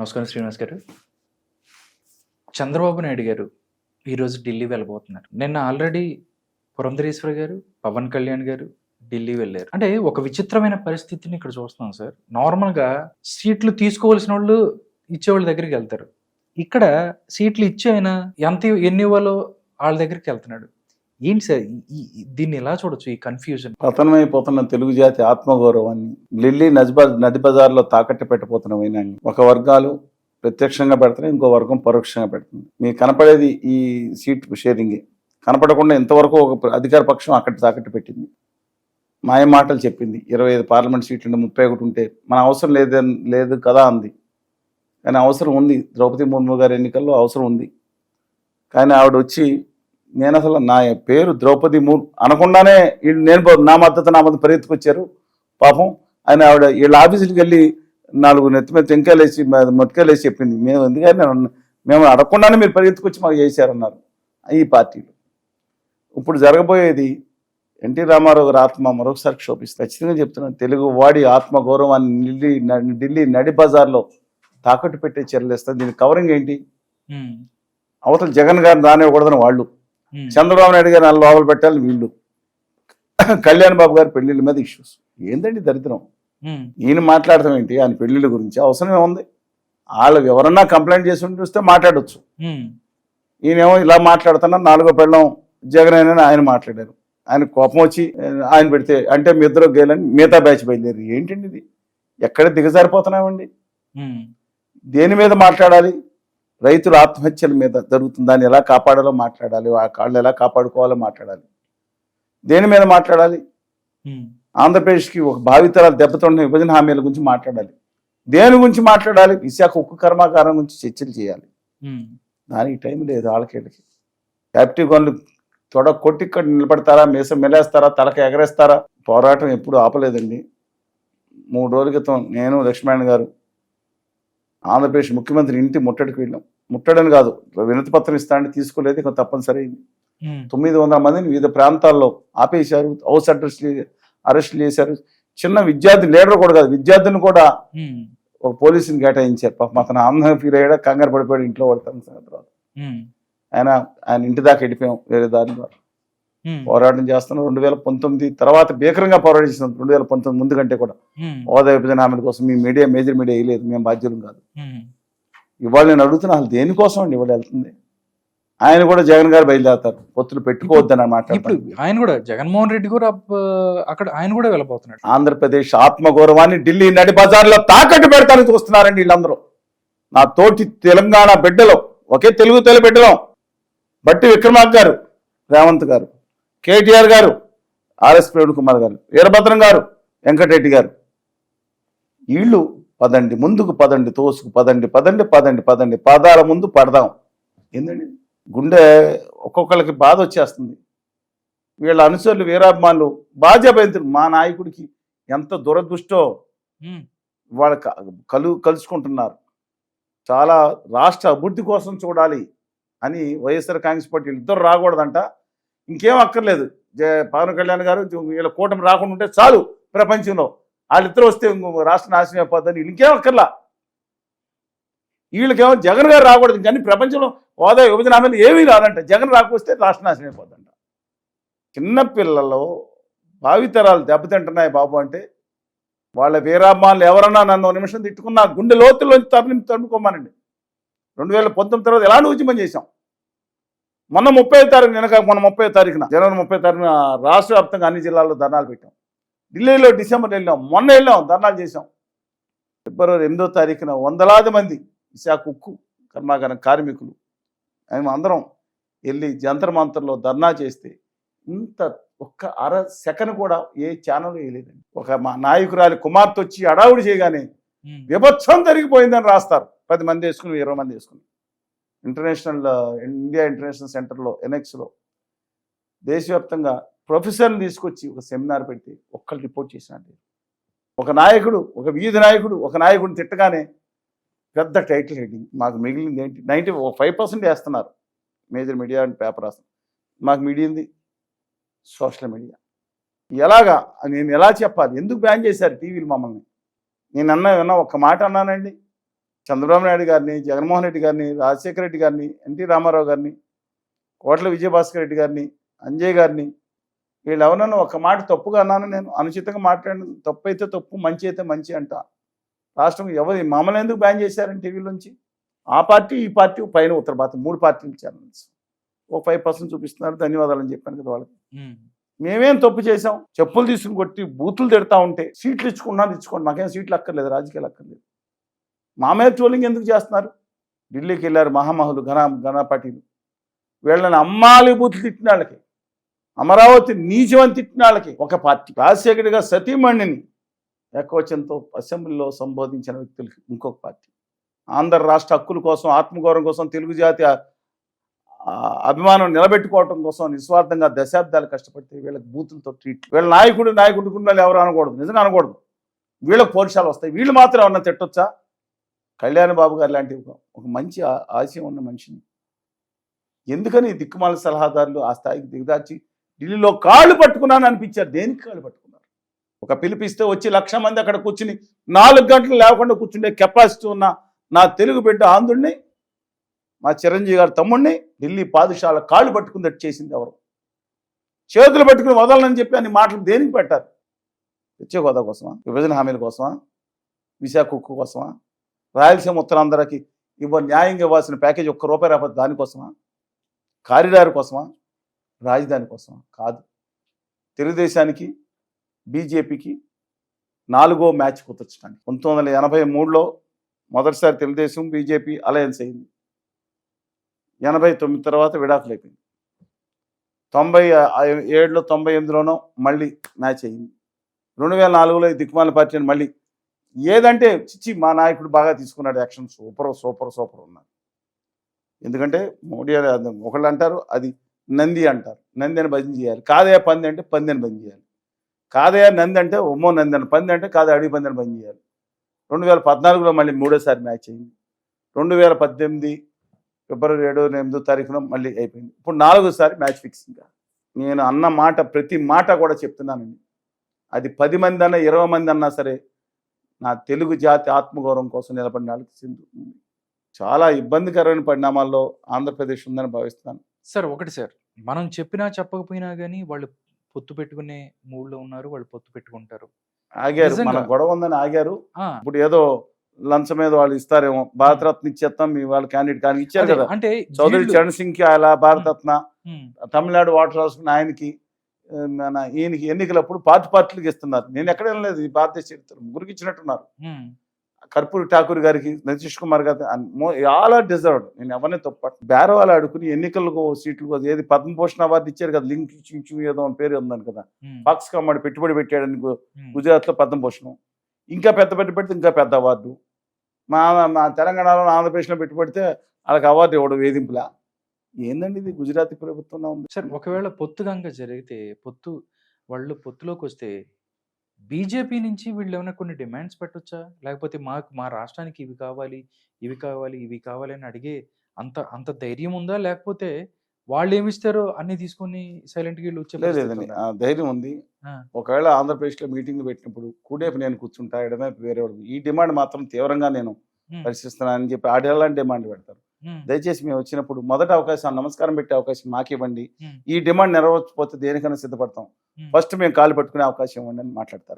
నమస్కారం శ్రీనివాస్ గారు. చంద్రబాబు నాయుడు గారు ఈరోజు ఢిల్లీ వెళ్ళబోతున్నారు. నిన్న ఆల్రెడీ పురంధరేశ్వర గారు పవన్ కళ్యాణ్ గారు ఢిల్లీ వెళ్ళారు. అంటే ఒక విచిత్రమైన పరిస్థితిని ఇక్కడ చూస్తున్నాం సార్. నార్మల్గా సీట్లు తీసుకోవాల్సిన వాళ్ళు ఇచ్చేవాళ్ళ దగ్గరికి వెళ్తారు. ఇక్కడ సీట్లు ఇచ్చే ఆయన ఎంత ఎన్ని ఇవ్వాలో వాళ్ళ దగ్గరికి వెళ్తున్నాడు. ఏంటి సార్? దీన్ని ఎలా చూడొచ్చు ఈ కన్ఫ్యూజన్ పతనమైపోతున్న తెలుగు జాతి ఆత్మగౌరవాన్ని ఢిల్లీ నజ్బా నది బజార్లో తాకట్టు పెట్టబోతున్న వైనాన్ని ఒక వర్గాలు ప్రత్యక్షంగా పెడుతున్నాయి ఇంకో వర్గం పరోక్షంగా పెడుతుంది. మీకు కనపడేది ఈ సీట్ షేరింగే. కనపడకుండా ఇంతవరకు ఒక అధికార పక్షం అక్కడ తాకట్టు పెట్టింది. మాయ మాటలు చెప్పింది. ఇరవై ఐదు పార్లమెంట్ సీట్లు ముప్పై ఒకటి ఉంటే మన అవసరం లేదే లేదు కదా అంది. కానీ అవసరం ఉంది. ద్రౌపది ముర్ము గారి ఎన్నికల్లో అవసరం ఉంది. కానీ ఆవిడ వచ్చి నేను అసలు నా పేరు ద్రౌపది ముర్ అనకుండానే వీళ్ళు నేను నా మద్దతు నా మద్దతు పరిగెత్తుకొచ్చారు. పాపం ఆయన ఆవిడ వీళ్ళ ఆఫీసులకు వెళ్ళి నాలుగు నెత్తి మీద టెంకాయలు వేసి చెప్పింది. మేము ఎందుకని నేను- మేము అడగకుండానే మీరు పరిగెత్తుకొచ్చి మాకు చేశారన్నారు ఈ పార్టీలు. ఇప్పుడు జరగబోయేది ఎన్టీ రామారావు గారి ఆత్మ మరొకసారి క్షోభిస్తుంది. ఖచ్చితంగా చెప్తున్నాను. తెలుగు వాడి ఆత్మ గౌరవాన్ని ఢిల్లీ ఢిల్లీ నడి బజార్లో తాకట్టు పెట్టే చర్యలు ఇస్తారు దీని కవరింగ్ ఏంటి? అవతల జగన్ గారిని రానివ్వకూడదని వాళ్ళు చంద్రబాబు నాయుడు గారు నన్ను లోపల పెట్టాలి వీళ్ళు. కళ్యాణ్ బాబు గారి పెళ్ళిళ్ళ మీద ఇష్యూస్ ఏందండి దరిద్రం? ఈయన మాట్లాడతాం ఏంటి? ఆయన పెళ్ళిళ్ళ గురించి అవసరమే ఉంది వాళ్ళు ఎవరన్నా కంప్లైంట్ చేసి చూస్తే మాట్లాడొచ్చు. ఈయనేమో ఇలా మాట్లాడుతున్నా నాలుగో పెళ్ళం జగన్ అయినా ఆయన మాట్లాడారు. ఆయన కోపం వచ్చి ఆయన పెడితే అంటే మీ ఇద్దరు గేలని మిగతా బ్యాచ్ బయలుదేరి. ఏంటండి ఇది? ఎక్కడ దిగజారిపోతున్నామండి? దేని మీద మాట్లాడాలి? రైతుల ఆత్మహత్యల మీద జరుగుతుంది. దాన్ని ఎలా కాపాడాలో మాట్లాడాలి. ఆ కాళ్ళు ఎలా కాపాడుకోవాలో మాట్లాడాలి. దేని మీద మాట్లాడాలి? ఆంధ్రప్రదేశ్కి ఒక భావితరాలు దెబ్బతిన్న విభజన హామీల గురించి మాట్లాడాలి. దేని గురించి మాట్లాడాలి? విశాఖ ఉక్కు కర్మాగారం గురించి చర్చలు చేయాలి. దానికి టైం లేదు వాళ్ళకేళ్ళకి క్యాపిటివ్ గన్లు తొడ కొట్టి ఇక్కడ నిలబడతారా? మీసం మెలేస్తారా? తలక ఎగరేస్తారా? పోరాటం ఎప్పుడు ఆపలేదండి. మూడు రోజుల క్రితం నేను లక్ష్మణ్ గారు ఆంధ్రప్రదేశ్ ముఖ్యమంత్రి ఇంటి ముట్టడికి వెళ్ళాం. ముట్టడని కాదు వినతి పత్రం ఇస్తానని తీసుకోలేదు ఇక తప్పనిసరి అయింది. తొమ్మిది వందల మందిని వివిధ ప్రాంతాల్లో ఆపేశారు హౌస్ అడ్రస్ అరెస్టులు చేశారు. చిన్న విద్యార్థి లీడర్ కూడా కాదు విద్యార్థిని కూడా ఒక పోలీసుని కేటాయించారు. పాపం అతను ఆందోళన ఫీల్ అయ్యాడు కంగారు పడిపోయాడు ఇంట్లో పడతాను తర్వాత ఆయన ఆయన ఇంటి దాకా వెళ్ళిపోయాం వేరే దారి ద్వారా పోరాటం చేస్తున్నాం రెండు వేల పంతొమ్మిది తర్వాత భీకరంగా పోరాటం రెండు వేల పంతొమ్మిది ముందు కంటే కూడా హోదా విభజన హామీల కోసం మీ మీడియా మేజర్ మీడియా వేయలేదు. మేము బాధ్యులం కాదు. ఇవాళ నేను అడుగుతున్నా అసలు దేనికోసం అండి ఇవాళ వెళ్తుంది? ఆయన కూడా జగన్ గారు బయలుదేరతారు. పొత్తులు పెట్టుకోవద్దని ఇప్పుడు మాట్లాడతారు ఆయన కూడా జగన్మోహన్ రెడ్డి కూడా అక్కడ ఆయన కూడా వెళ్ళబోతున్నాడు. ఆంధ్రప్రదేశ్ ఆత్మగౌరవాన్ని ఢిల్లీ నడి బజార్లో తాకట్టు పెడతానని చూస్తున్నారండి వీళ్ళందరూ. నా తోటి తెలంగాణ బిడ్డలు ఒకే తెలుగు తెలుగు బిడ్డలం. బట్టి విక్రమార్క గారు రేవంత్ గారు. కేటీఆర్ గారు ఆర్ఎస్ ప్రవీణ్ కుమార్ గారు వీరభద్రం గారు వెంకటరెడ్డి గారు. వీళ్ళు పదండి ముందుకు పదండి తోసుకు పదండి పదండి పదండి పదండి పాదాల ముందు పడదాం. ఏందండి? గుండె ఒక్కొక్కరికి బాధ వచ్చేస్తుంది. వీళ్ళ అనుచరులు వీరాభిమానులు బాధ్యపైతులు మా నాయకుడికి ఎంత దురదృష్టో వాళ్ళ కలు కలుసుకుంటున్నారు. చాలా రాష్ట్ర అభివృద్ధి కోసం చూడాలి అని వైఎస్ఆర్ కాంగ్రెస్ పార్టీ ఇద్దరు రాకూడదంట. ఇంకేం అక్కర్లేదు. జయ పవన్ కళ్యాణ్ గారు వీళ్ళ కూటమి రాకుండా ఉంటే చాలు ప్రపంచంలో. వాళ్ళిద్దరు వస్తే రాష్ట్ర నాశనం అయిపోద్దని ఇంకేం అక్కర్లా? వీళ్ళకేమో జగన్ గారు రాకూడదు. కానీ ప్రపంచంలో హోదా విభజన హామీలు ఏమీ రాదంట. జగన్ రాకొస్తే రాష్ట్ర నాశనం అయిపోద్దంట చిన్నపిల్లలు భావితరాలు దెబ్బతింటున్నాయి బాబు అంటే వాళ్ళ వీరాభిమానులు ఎవరన్నా నన్ను నిమిషం తిట్టుకున్నా గుండె లోతుల్లోంచి తరలి తరుముకోమానండి. రెండు వేల పంతొమ్మిది తర్వాత ఎలాంటి ఉద్యమం చేశాం? మొన్న ముప్పై తారీఖు వెనక మొన్న ముప్పై తారీఖున జనవరి ముప్పై తారీఖున రాష్ట్ర వ్యాప్తంగా అన్ని జిల్లాల్లో ధర్నాలు పెట్టాం. ఢిల్లీలో డిసెంబర్ వెళ్ళాం మొన్న వెళ్ళాం ధర్నాలు చేశాం. ఫిబ్రవరి ఎనిమిదో తారీఖున వందలాది మంది విశాఖ ఉక్కు కర్మాగారం కార్మికులు మేము అందరం వెళ్ళి జంతర్ మంతర్లో ధర్నా చేస్తే ఇంత ఒక్క అర సెకండ్ కూడా ఏ ఛానల్ వేయలేదండి. ఒక మా నాయకురాలి కుమార్తె వచ్చి అడావుడి చేయగానే విభత్సం జరిగిపోయిందని రాస్తారు. పది మంది వేసుకుని ఇరవై మంది వేసుకుని. ఇంటర్నేషనల్ ఇండియా ఇంటర్నేషనల్ సెంటర్లో ఎన్ఎక్స్లో దేశవ్యాప్తంగా ప్రొఫెసర్ని తీసుకొచ్చి ఒక సెమినార్ పెట్టి ఒక్కరు రిపోర్ట్ చేసినట్టు ఒక నాయకుడు ఒక వీధి నాయకుడు ఒక నాయకుడిని తిట్టగానే పెద్ద టైటిల్ హెడ్డింగ్. మాకు మిగిలింది ఏంటి? నైంటీ ఫైవ్ పర్సెంట్ వేస్తున్నారు. మేజర్ మీడియా అండ్ పేపర్ రాస్తున్నారు మాకు మిగిలింది సోషల్ మీడియా. ఎలాగా? నేను ఎలా చెప్పాలి? ఎందుకు బ్యాన్ చేశారు టీవీలు మమ్మల్ని? నేను అన్నా విన్నా ఒక్క మాట అన్నానండి. చంద్రబాబు నాయుడు గారిని జగన్మోహన్ రెడ్డి గారిని రాజశేఖర రెడ్డి గారిని ఎన్టీ రామారావు గారిని కోట్ల విజయభాస్కర్ రెడ్డి గారిని అంజయ్ గారిని వీళ్ళు ఎవరన్నా ఒక మాట తప్పుగా అన్నాను నేను అనుచితంగా మాట్లాడిన తప్పు అయితే తప్పు మంచి అయితే మంచి అంట. రాష్ట్రం ఎవరి మమ్మల్ని ఎందుకు బ్యాన్ చేశారని టీవీలోంచి ఆ పార్టీ ఈ పార్టీ పైన ఉత్తర భారత మూడు పార్టీలు ఛానల్స్. ఒక ఫైవ్ పర్సెంట్ చూపిస్తున్నారు ధన్యవాదాలు అని చెప్పాను కదా వాళ్ళకి. మేమేం తప్పు చేసాం చెప్పులు తీసుకుని కొట్టి బూతులు తిడతా ఉంటే సీట్లు ఇచ్చుకున్నా ఇచ్చుకోండి మాకేం సీట్లు అక్కర్లేదు రాజకీయాలు అక్కర్లేదు. మా మీద ట్రోలింగ్ ఎందుకు చేస్తున్నారు? ఢిల్లీకి వెళ్ళారు మహామహులు ఘన ఘన పార్టీలు వీళ్ళని అమ్మాలి బూతులు తిట్టిన వాళ్ళకి అమరావతి నీచమని తిట్టిన వాళ్ళకి ఒక పార్టీ రాజశేఖరిగా సతీమణిని ఏకవచనంతో అసెంబ్లీలో సంబోధించిన వ్యక్తులకి ఇంకొక పార్టీ. ఆంధ్ర రాష్ట్ర హక్కుల కోసం ఆత్మగౌరవం కోసం తెలుగు జాతి అభిమానం నిలబెట్టుకోవడం కోసం నిస్వార్థంగా దశాబ్దాలు కష్టపడితే వీళ్ళకి బూతులతో ట్రీట్ వీళ్ళ నాయకుడు నాయకుడు కుటుంబాలు ఎవరు అనకూడదు నిజంగా అనకూడదు. వీళ్ళకి పౌరుషాలు వస్తాయి. వీళ్ళు మాత్రం ఏమన్నా తిట్టొచ్చా? కళ్యాణ్ బాబు గారు లాంటి ఒక- ఒక మంచి ఆశయం ఉన్న మనిషిని. ఎందుకని దిక్కుమాల సలహాదారులు ఆ స్థాయికి దిగదార్చి ఢిల్లీలో కాళ్ళు పట్టుకున్నాను అనిపించారు? దేనికి కాళ్ళు పట్టుకున్నారు? ఒక పిలిపిస్తే వచ్చి లక్ష మంది అక్కడ కూర్చుని నాలుగు గంటలు లేకుండా కూర్చుండే కెపాసిటీ ఉన్న నా తెలుగు బిడ్డ ఆంధ్రుడిని మా చిరంజీవి గారి తమ్ముడిని ఢిల్లీ పాదుషాల కాళ్ళు పట్టుకున్నట్టు చేసింది ఎవరు? చేతులు పట్టుకుని వదలనని చెప్పి అన్ని మాటలు దేనికి పెట్టారు? తెచ్చే హోదా కోసమా? విభజన హామీల కోసమా? విశాఖ కుక్క కోసమా? రాయలసీమ ఉత్తరాంధ్రకి ఇవ్వ న్యాయంగా ఇవ్వాల్సిన ప్యాకేజ్ ఒక్క రూపాయి రాకపోతే దానికోసమా? కారిడార్ కోసమా? రాజధాని కోసమా? కాదు. తెలుగుదేశానికి బీజేపీకి నాలుగో మ్యాచ్ కుదర్చడానికి పంతొమ్మిది వందల ఎనభై మూడులో మొదటిసారి తెలుగుదేశం బీజేపీ అలయన్స్ అయింది. ఎనభై తొమ్మిది తర్వాత విడాకులు అయిపోయింది. తొంభై ఏడులో తొంభై ఎనిమిదిలోనో మళ్ళీ మ్యాచ్ అయింది. రెండు వేల నాలుగులో దిక్మాల పార్టీ పార్టీని మళ్ళీ ఏదంటే చిచ్చి మా నాయకుడు బాగా తీసుకున్నాడు యాక్షన్ సూపర్ సూపర్ సూపర్ ఉన్నారు ఎందుకంటే మోడీ ఒకళ్ళు అంటారు అది నంది అంటారు. నంది అని భజన చేయాలి. కాదయా పంది అంటే పంది అని భజన చేయాలి. కాదయా నంది అంటే ఉమ్మో నంది అని పంది అంటే కాదు అడిగి పంది అని భజన చేయాలి. రెండు వేల పద్నాలుగులో మళ్ళీ మూడోసారి మ్యాచ్ అయింది. రెండు వేల పద్దెనిమిది ఫిబ్రవరి ఏడో ఎనిమిదో తారీఖున మళ్ళీ అయిపోయింది. ఇప్పుడు నాలుగోసారి మ్యాచ్ ఫిక్సింగ్. నేను అన్న మాట ప్రతి మాట కూడా చెప్తున్నానండి. అది పది మంది అన్నా ఇరవై మంది అన్నా సరే నా తెలుగు జాతి ఆత్మగౌరవం కోసం నిలబడిన వాళ్ళకి సింధు. చాలా ఇబ్బందికరమైన పరిణామాల్లో ఆంధ్రప్రదేశ్ ఉందని భావిస్తున్నాను. సార్ ఒకటి సార్. మనం చెప్పినా చెప్పకపోయినా కానీ వాళ్ళు పొత్తు పెట్టుకునే మూడ్లో ఉన్నారు వాళ్ళు పొత్తు పెట్టుకుంటారు. ఆగారు. మన. గొడవ ఉందని ఆగారు. ఇప్పుడు ఏదో లంచం మీద వాళ్ళు ఇస్తారేమో భారతరత్న ఇచ్చేస్తాం మీ వాళ్ళ క్యాండిడేట్ కానీ ఇచ్చారు కదా. అంటే చౌదరి చరణ్ సింగ్కి అలా భారతరత్న తమిళనాడు వాటర్ రాసుకున్న ఆయనకి మన ఈయనకి ఎన్నికలప్పుడు పార్టీ పార్టీలకు ఇస్తున్నారు. నేను ఎక్కడ వెళ్ళలేదు ఈ భారతదేశ చరిత్ర ముగ్గురికి ఇచ్చినట్టున్నారు కర్పూరి ఠాకూర్ గారికి నితీష్ కుమార్ గారి ఆల్ ఆర్ డిజర్వ్డ్. నేను ఎవరిని తప్ప బేరవాళ్ళు ఆడుకుని ఎన్నికలకు సీట్లు ఏది పద్మభూషణ్ అవార్డు ఇచ్చారు కదా లింక్ చించు ఏదో అని పేరు ఉందని కదా. ఫాక్స్ కమ్మడి పెట్టుబడి పెట్టాడని గు- ఉమ్, గుజరాత్లో పద్మభూషణం ఇంకా పెద్ద పెట్టి పెడితే ఇంకా పెద్ద అవార్డు. మా మా తెలంగాణలో ఆంధ్రప్రదేశ్లో పెట్టుబడితే వాళ్ళకి అవార్డు ఇవ్వడం వేధింపులా? ఏందండి ఇది గుజరాతీ ప్రభుత్వంలో ఉంది? సార్ ఒకవేళ పొత్తు కనుక జరిగితే పొత్తు వాళ్ళు పొత్తులోకి వస్తే బీజేపీ నుంచి వీళ్ళు ఏమైనా కొన్ని డిమాండ్స్ పెట్టొచ్చా? లేకపోతే మాకు మా రాష్ట్రానికి ఇవి కావాలి ఇవి కావాలి ఇవి కావాలి అని అడిగే అంత అంత ధైర్యం ఉందా? లేకపోతే వాళ్ళు ఏమి ఇస్తారో అన్ని తీసుకొని సైలెంట్గా వీళ్ళు వచ్చే ధైర్యం ఉంది. ఒకవేళ ఆంధ్రప్రదేశ్లో మీటింగ్లు పెట్టినప్పుడు కూడేపు నేను కూర్చుంటా ఎడమేపు వేరే ఈ డిమాండ్ మాత్రం తీవ్రంగా నేను ఉమ్, పరిశీలిస్తున్నానని చెప్పి ఆడేళ్ళని డిమాండ్ పెడతారు. దయచేసి మేము వచ్చినప్పుడు మొదటి అవకాశం నమస్కారం పెట్టే అవకాశం మాకు ఇవ్వండి ఉమ్, ఈ డిమాండ్ నెరవేర్చకపోతే దేనికైనా సిద్ధపడతాం. ఫస్ట్ మేము కాలు పట్టుకునే అవకాశం ఇవ్వండి అని మాట్లాడతారు.